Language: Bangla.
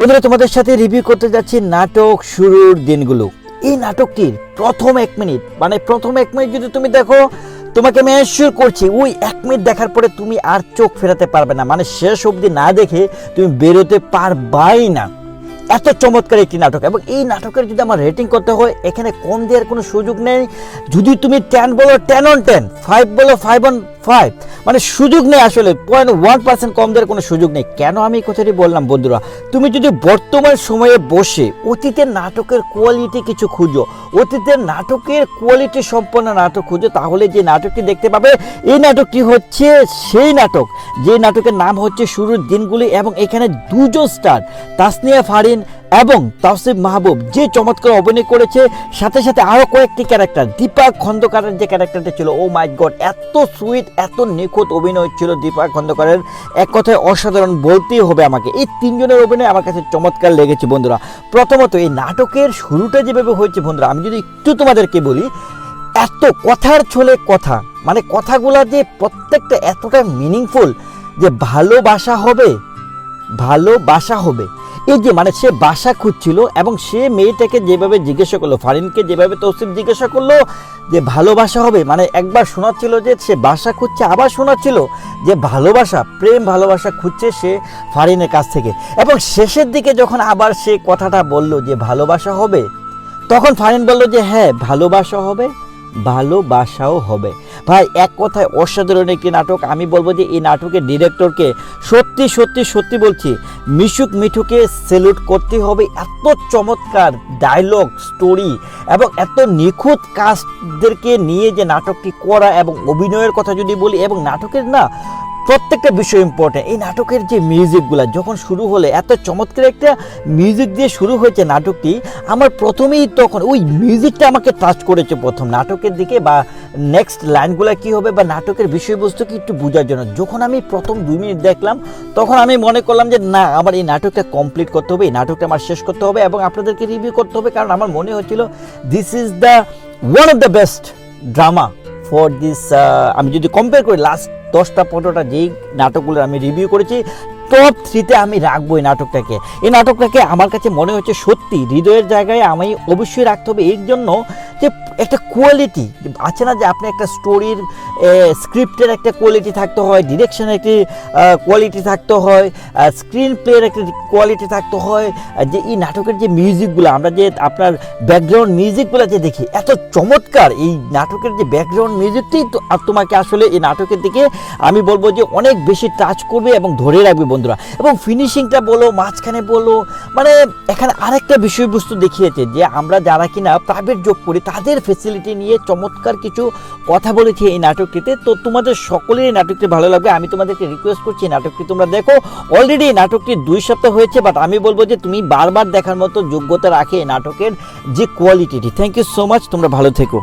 বন্ধুরা, তোমাদের সাথে রিভিউ করতে যাচ্ছি নাটক শুরুর দিনগুলো। এই নাটকটির প্রথম এক মিনিট মানে প্রথম এক মিনিট যদি তুমি দেখো, তোমাকে আমি অ্যাসিওর করছি, ওই এক মিনিট দেখার পরে তুমি আর চোখ ফেরাতে পারবে না। মানে শেষ অবধি না দেখে তুমি বেরোতে পারবাই না। এত চমৎকার একটি নাটক। এবং এই নাটকের যদি আমার রেটিং করতে হয়, এখানে কম দেওয়ার কোনো সুযোগ নেই। যদি তুমি টেন বলো টেন অন টেন ফাইভ বলো ফাইভ অন ফাইভ মানে সুযোগ নেই আসলে পয়েন্ট ওয়ান পার্সেন্ট কম দেওয়ার কোনো সুযোগ নেই। কেন আমি এই কথাটি বললাম বন্ধুরা? তুমি যদি বর্তমান সময়ে বসে অতীতের নাটকের কোয়ালিটি কিছু খুঁজো, অতীতের নাটকের কোয়ালিটি সম্পন্ন নাটক খুঁজো, তাহলে যে নাটকটি দেখতে পাবে, এই নাটকটি হচ্ছে সেই নাটক। যে নাটকের নাম হচ্ছে শুরুর দিনগুলি এবং এখানে দুজন স্টার তাসনিয়া ফারিন এবং তাওসিফ মাহবুব যে চমৎকার অভিনয় করেছে, সাথে সাথে আরও কয়েকটি ক্যারেক্টার দীপক খন্দকারের যে ক্যারেক্টারটা ছিল ও মাই গড এত সুইট এত নিখুঁত অভিনয় ছিল দীপক খন্দকারের। এক কথায় অসাধারণ বলতেই হবে আমাকে। এই তিনজনের অভিনয় আমার কাছে চমৎকার লেগেছে বন্ধুরা। প্রথমত, এই নাটকের শুরুটা যেভাবে হয়েছে বন্ধুরা, আমি যদি একটু তোমাদেরকে বলি, এত কথার ছলে কথা মানে কথাগুলা যে প্রত্যেকটা এতটা মিনিংফুল যে ভালোবাসা হবে ভালোবাসা হবে। এই যে মানে সে বাসা খুঁজছিল এবং সে মেয়েটাকে যেভাবে জিজ্ঞাসা করল, ফারিনকে যেভাবে তৌসিফ জিজ্ঞাসা করল যে ভালোবাসা হবে মানে একবার শোনাচ্ছিল যে সে বাসা খুঁজছে, আবার শোনাচ্ছিল যে ভালোবাসা, প্রেম ভালোবাসা খুঁজছে সে ফারিনের কাছ থেকে। এবং শেষের দিকে যখন আবার সে কথাটা বলল যে ভালোবাসা হবে, তখন ফারিন বলল যে হ্যাঁ ভালোবাসা হবে। ভালোবাসাও হবে। ভাই, এক কথায় অসাধারণ একটি নাটক। আমি বলব যে এই নাটকের ডিরেক্টরকে সত্যি সত্যি সত্যি বলছি, মিশুক মিঠুকে সেলুট করতে হবে। এত চমৎকার ডায়লগ স্টোরি এবং এত নিখুঁত কাজদেরকে নিয়ে যে নাটকটি করা এবং অভিনয়ের কথা যদি বলি এবং নাটকের না প্রত্যেকটা বিষয় ইম্পর্টেন্ট এই নাটকের যে মিউজিকগুলো যখন শুরু হলে, এত চমৎকার একটা মিউজিক দিয়ে শুরু হয়েছে নাটকটি, আমার প্রথমেই তখন ওই মিউজিকটা আমাকে টাচ করেছে প্রথম। নাটকের দিকে বা নেক্সট লাইনগুলো কি হবে বা নাটকের বিষয়বস্তু কি একটু বোঝার জন্য। যখন আমি প্রথম দুই মিনিট দেখলাম, তখন আমি মনে করলাম যে, না, আমার এই নাটকটা কমপ্লিট করতে হবে, এই নাটকটা আমার শেষ করতে হবে এবং আপনাদেরকে রিভিউ করতে হবে। কারণ আমার মনে হচ্ছিল this is the one of the best drama for this আমি যদি কম্পেয়ার করি লাস্ট দশটা পনেরোটা যেই নাটকগুলো আমি রিভিউ করেছি টপ থ্রিতে আমি রাখব এই নাটকটাকে। এই নাটকটাকে আমার কাছে মনে হচ্ছে সত্যি হৃদয়ের জায়গায় আমি অবশ্যই রাখতে হবে। এর জন্য যে একটা কোয়ালিটি আছে না যে আপনি একটা স্টোরির স্ক্রিপ্টের একটা কোয়ালিটি থাকতে হয় ডিরেকশনের একটি কোয়ালিটি থাকতে হয় স্ক্রিন প্লের একটা কোয়ালিটি থাকতে হয় যে এই নাটকের যে মিউজিকগুলো আমরা যে আপনার ব্যাকগ্রাউন্ড মিউজিকগুলো যে দেখি, এত চমৎকার এই নাটকের যে ব্যাকগ্রাউন্ড মিউজিকটি তো তোমাকে আসলে এই নাটকের দিকে আমি বলব যে অনেক বেশি টাচ করবে এবং ধরে রাখবে বন্ধুরা, এবং ফিনিশিংটা বলো, মাঝখানে বলো মানে এখানে আরেকটা বিষয়বস্তু দেখিয়েছে যে আমরা যারা কিনা প্রাইভেট জব করি, তাদের ফেসিলিটি নিয়ে চমৎকার কিছু কথা বলেছি এই নাটকটিতে। তো তোমাদের সকলের এই নাটকটি ভালো লাগবে। আমি তোমাদেরকে রিকোয়েস্ট করছি, এই নাটকটি তোমরা দেখো। অলরেডি এই নাটকটি দুই সপ্তাহ হয়েছে বাট আমি বলব যে তুমি বারবার দেখার মতো যোগ্যতা রাখে এই নাটকের যে কোয়ালিটিটি থ্যাংক ইউ সো মাচ তোমরা ভালো থেকো।